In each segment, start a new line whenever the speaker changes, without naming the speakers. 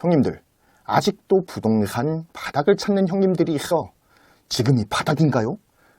형님들, 아직도 부동산 바닥을 찾는 형님들이 있어. 지금이 바닥인가요?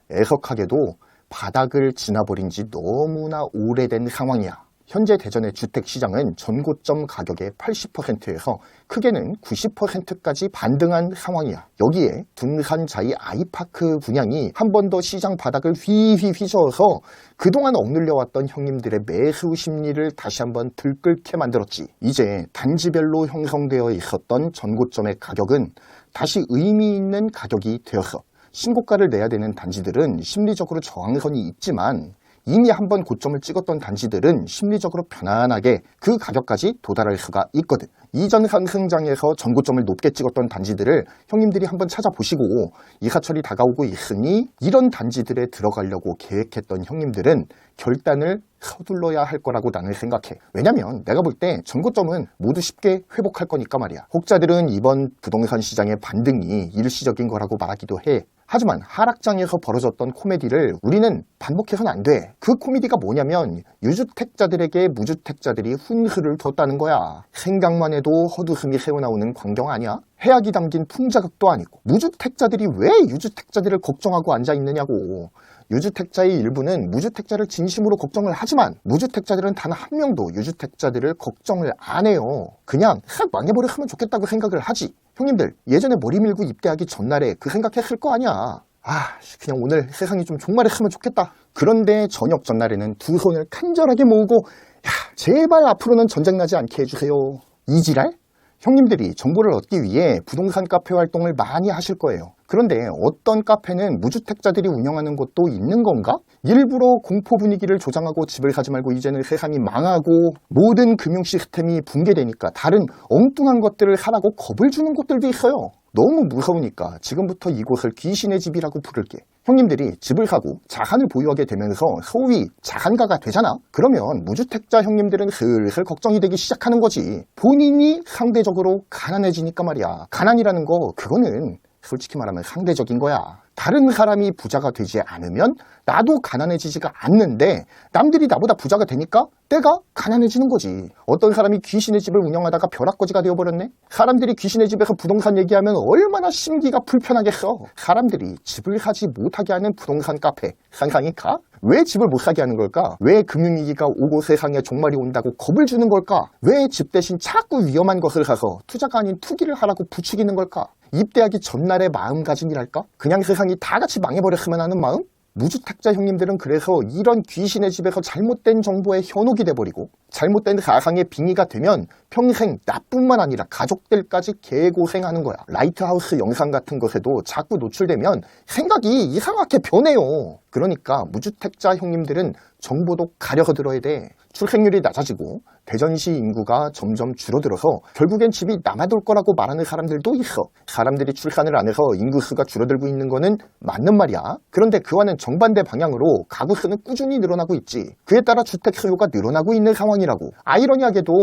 애석하게도 바닥을 지나버린 지 너무나 오래된 상황이야. 현재 대전의 주택시장은 전고점 가격의 80%에서 크게는 90%까지 반등한 상황이야. 여기에 둔산자이 아이파크 분양이 한 번 더 시장 바닥을 휘휘 휘저어서 그동안 억눌려왔던 형님들의 매수 심리를 다시 한번 들끓게 만들었지. 이제 단지별로 형성되어 있었던 전고점의 가격은 다시 의미 있는 가격이 되었어. 신고가를 내야 되는 단지들은 심리적으로 저항선이 있지만 이미 한 번 고점을 찍었던 단지들은 심리적으로 편안하게 그 가격까지 도달할 수가 있거든. 이전 상승장에서 전고점을 높게 찍었던 단지들을 형님들이 한번 찾아보시고 이사철이 다가오고 있으니 이런 단지들에 들어가려고 계획했던 형님들은 결단을 서둘러야 할 거라고 나는 생각해. 왜냐면 내가 볼 때 전고점은 모두 쉽게 회복할 거니까 말이야. 혹자들은 이번 부동산 시장의 반등이 일시적인 거라고 말하기도 해. 하지만 하락장에서 벌어졌던 코미디를 우리는 반복해서는 안 돼. 그 코미디가 뭐냐면 유주택자들에게 무주택자들이 훈수를 뒀다는 거야. 생각만 해도 헛웃음이 새어나오는 광경 아니야? 해악이 담긴 풍자극도 아니고 무주택자들이 왜 유주택자들을 걱정하고 앉아 있느냐고. 유주택자의 일부는 무주택자를 진심으로 걱정을 하지만 무주택자들은 단 한 명도 유주택자들을 걱정을 안 해요. 그냥 싹 망해버렸으면 좋겠다고 생각을 하지. 형님들 예전에 머리 밀고 입대하기 전날에 그 생각했을 거 아니야. 아 그냥 오늘 세상이 좀 종말했으면 좋겠다. 그런데 저녁 전날에는 두 손을 간절하게 모으고 야 제발 앞으로는 전쟁 나지 않게 해주세요. 이지랄? 형님들이 정보를 얻기 위해 부동산 카페 활동을 많이 하실 거예요. 그런데 어떤 카페는 무주택자들이 운영하는 곳도 있는 건가? 일부러 공포 분위기를 조장하고 집을 가지 말고 이제는 세상이 망하고 모든 금융 시스템이 붕괴되니까 다른 엉뚱한 것들을 하라고 겁을 주는 곳들도 있어요. 너무 무서우니까 지금부터 이곳을 귀신의 집이라고 부를게. 형님들이 집을 사고 자산을 보유하게 되면서 소위 자산가가 되잖아? 그러면 무주택자 형님들은 슬슬 걱정이 되기 시작하는 거지. 본인이 상대적으로 가난해지니까 말이야. 가난이라는 거, 그거는 솔직히 말하면 상대적인 거야. 다른 사람이 부자가 되지 않으면 나도 가난해지지가 않는데 남들이 나보다 부자가 되니까 내가 가난해지는 거지. 어떤 사람이 귀신의 집을 운영하다가 벼락거지가 되어버렸네? 사람들이 귀신의 집에서 부동산 얘기하면 얼마나 심기가 불편하겠어. 사람들이 집을 사지 못하게 하는 부동산 카페 상상이 가? 왜 집을 못 사게 하는 걸까? 왜 금융위기가 오고 세상에 종말이 온다고 겁을 주는 걸까? 왜 집 대신 자꾸 위험한 것을 사서 투자가 아닌 투기를 하라고 부추기는 걸까? 입대하기 전날의 마음가짐이랄까? 그냥 세상이 다 같이 망해버렸으면 하는 마음? 무주택자 형님들은 그래서 이런 귀신의 집에서 잘못된 정보에 현혹이 돼버리고 잘못된 가상의 빙의가 되면 평생 나뿐만 아니라 가족들까지 개고생하는 거야. 라이트하우스 영상 같은 것에도 자꾸 노출되면 생각이 이상하게 변해요. 그러니까 무주택자 형님들은 정보도 가려서 들어야 돼. 출생률이 낮아지고 대전시 인구가 점점 줄어들어서 결국엔 집이 남아돌 거라고 말하는 사람들도 있어. 사람들이 출산을 안 해서 인구수가 줄어들고 있는 거는 맞는 말이야. 그런데 그와는 정반대 방향으로 가구 수는 꾸준히 늘어나고 있지. 그에 따라 주택 수요가 늘어나고 있는 상황이라고. 아이러니하게도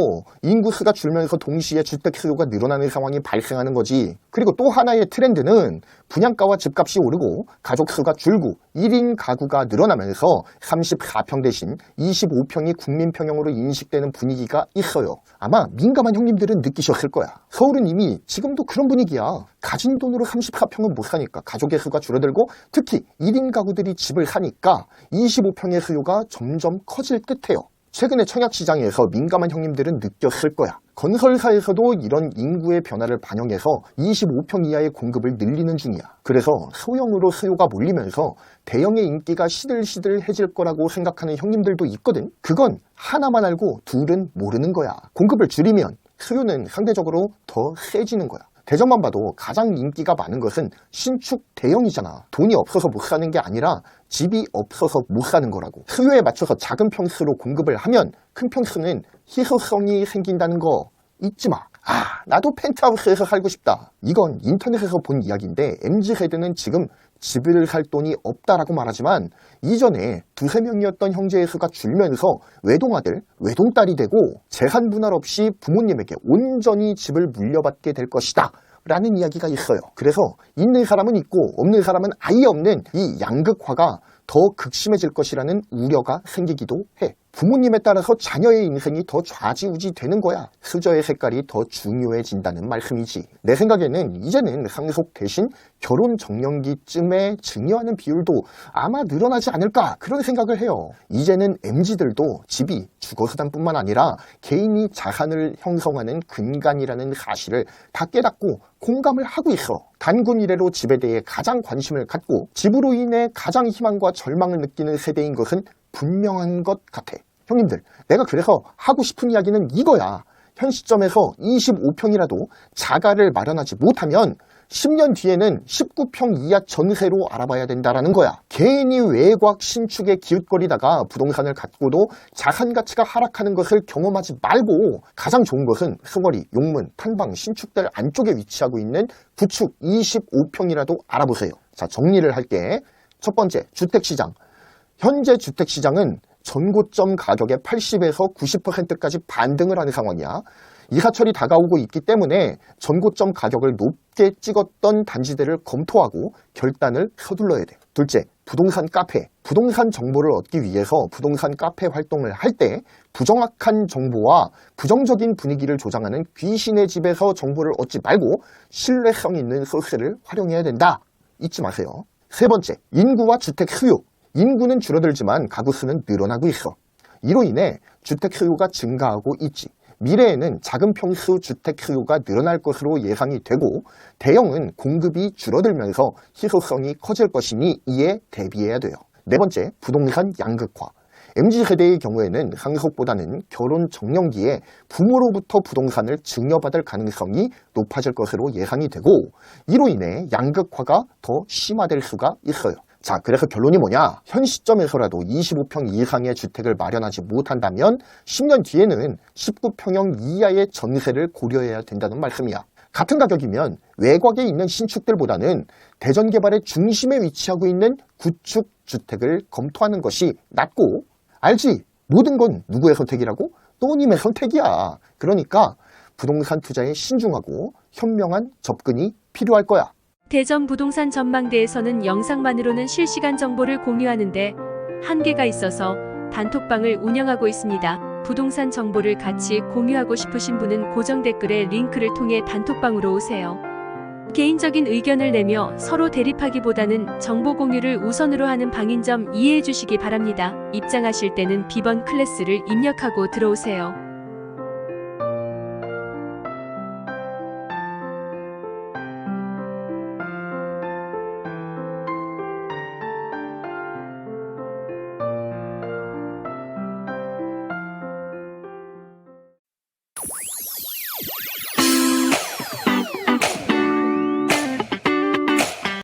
인구수가 줄면서 동시에 주택 수요가 늘어나는 상황이 발생하는 거지. 그리고 또 하나의 트렌드는 분양가와 집값이 오르고 가족 수가 줄고 1인 가구가 늘어나면서 34평 대신 25평이 국민 평형으로 인식되는 분위기가 있어요. 아마 민감한 형님들은 느끼셨을 거야. 서울은 이미 지금도 그런 분위기야. 가진 돈으로 34평은 못 사니까 가족의 수가 줄어들고 특히 1인 가구들이 집을 사니까 25평의 수요가 점점 커질 듯해요. 최근에 청약시장에서 민감한 형님들은 느꼈을 거야. 건설사에서도 이런 인구의 변화를 반영해서 25평 이하의 공급을 늘리는 중이야. 그래서 소형으로 수요가 몰리면서 대형의 인기가 시들시들해질 거라고 생각하는 형님들도 있거든. 그건 하나만 알고 둘은 모르는 거야. 공급을 줄이면 수요는 상대적으로 더 세지는 거야. 대전만 봐도 가장 인기가 많은 것은 신축 대형이잖아. 돈이 없어서 못 사는 게 아니라 집이 없어서 못 사는 거라고. 수요에 맞춰서 작은 평수로 공급을 하면 큰 평수는 희소성이 생긴다는 거 잊지 마. 아, 나도 펜트하우스에서 살고 싶다. 이건 인터넷에서 본 이야기인데 MZ세대는 지금 집을 살 돈이 없다라고 말하지만 이전에 두세 명이었던 형제의 수가 줄면서 외동아들, 외동딸이 되고 재산 분할 없이 부모님에게 온전히 집을 물려받게 될 것이다. 라는 이야기가 있어요. 그래서 있는 사람은 있고 없는 사람은 아예 없는 이 양극화가 더 극심해질 것이라는 우려가 생기기도 해. 부모님에 따라서 자녀의 인생이 더 좌지우지 되는 거야. 수저의 색깔이 더 중요해진다는 말씀이지. 내 생각에는 이제는 상속 대신 결혼 정년기쯤에 증여하는 비율도 아마 늘어나지 않을까 그런 생각을 해요. 이제는 MZ들도 집이 주거수단뿐만 아니라 개인이 자산을 형성하는 근간이라는 사실을 다 깨닫고 공감을 하고 있어. 단군 이래로 집에 대해 가장 관심을 갖고 집으로 인해 가장 희망과 절망을 느끼는 세대인 것은 분명한 것 같아. 형님들, 내가 그래서 하고 싶은 이야기는 이거야. 현 시점에서 25평이라도 자가를 마련하지 못하면 10년 뒤에는 19평 이하 전세로 알아봐야 된다라는 거야. 개인이 외곽 신축에 기웃거리다가 부동산을 갖고도 자산 가치가 하락하는 것을 경험하지 말고 가장 좋은 것은 승월이, 용문, 탄방, 신축들 안쪽에 위치하고 있는 구축 25평이라도 알아보세요. 자, 정리를 할게. 첫 번째, 주택시장. 현재 주택시장은 전고점 가격의 80에서 90%까지 반등을 하는 상황이야. 이사철이 다가오고 있기 때문에 전고점 가격을 높게 찍었던 단지들을 검토하고 결단을 서둘러야 돼. 둘째, 부동산 카페. 부동산 정보를 얻기 위해서 부동산 카페 활동을 할 때 부정확한 정보와 부정적인 분위기를 조장하는 귀신의 집에서 정보를 얻지 말고 신뢰성 있는 소스를 활용해야 된다. 잊지 마세요. 세 번째, 인구와 주택 수요. 인구는 줄어들지만 가구 수는 늘어나고 있어. 이로 인해 주택 수요가 증가하고 있지. 미래에는 작은 평수 주택 수요가 늘어날 것으로 예상이 되고 대형은 공급이 줄어들면서 희소성이 커질 것이니 이에 대비해야 돼요. 네 번째, 부동산 양극화. MZ세대의 경우에는 상속보다는 결혼 정년기에 부모로부터 부동산을 증여받을 가능성이 높아질 것으로 예상이 되고 이로 인해 양극화가 더 심화될 수가 있어요. 자, 그래서 결론이 뭐냐? 현 시점에서라도 25평 이상의 주택을 마련하지 못한다면 10년 뒤에는 19평형 이하의 전세를 고려해야 된다는 말씀이야. 같은 가격이면 외곽에 있는 신축들보다는 대전 개발의 중심에 위치하고 있는 구축 주택을 검토하는 것이 낫고 알지? 모든 건 누구의 선택이라고? 또님의 선택이야. 그러니까 부동산 투자에 신중하고 현명한 접근이 필요할 거야.
대전 부동산 전망대에서는 영상만으로는 실시간 정보를 공유하는데 한계가 있어서 단톡방을 운영하고 있습니다. 부동산 정보를 같이 공유하고 싶으신 분은 고정 댓글에 링크를 통해 단톡방으로 오세요. 개인적인 의견을 내며 서로 대립하기보다는 정보 공유를 우선으로 하는 방인 점 이해해 주시기 바랍니다. 입장하실 때는 B번 클래스를 입력하고 들어오세요.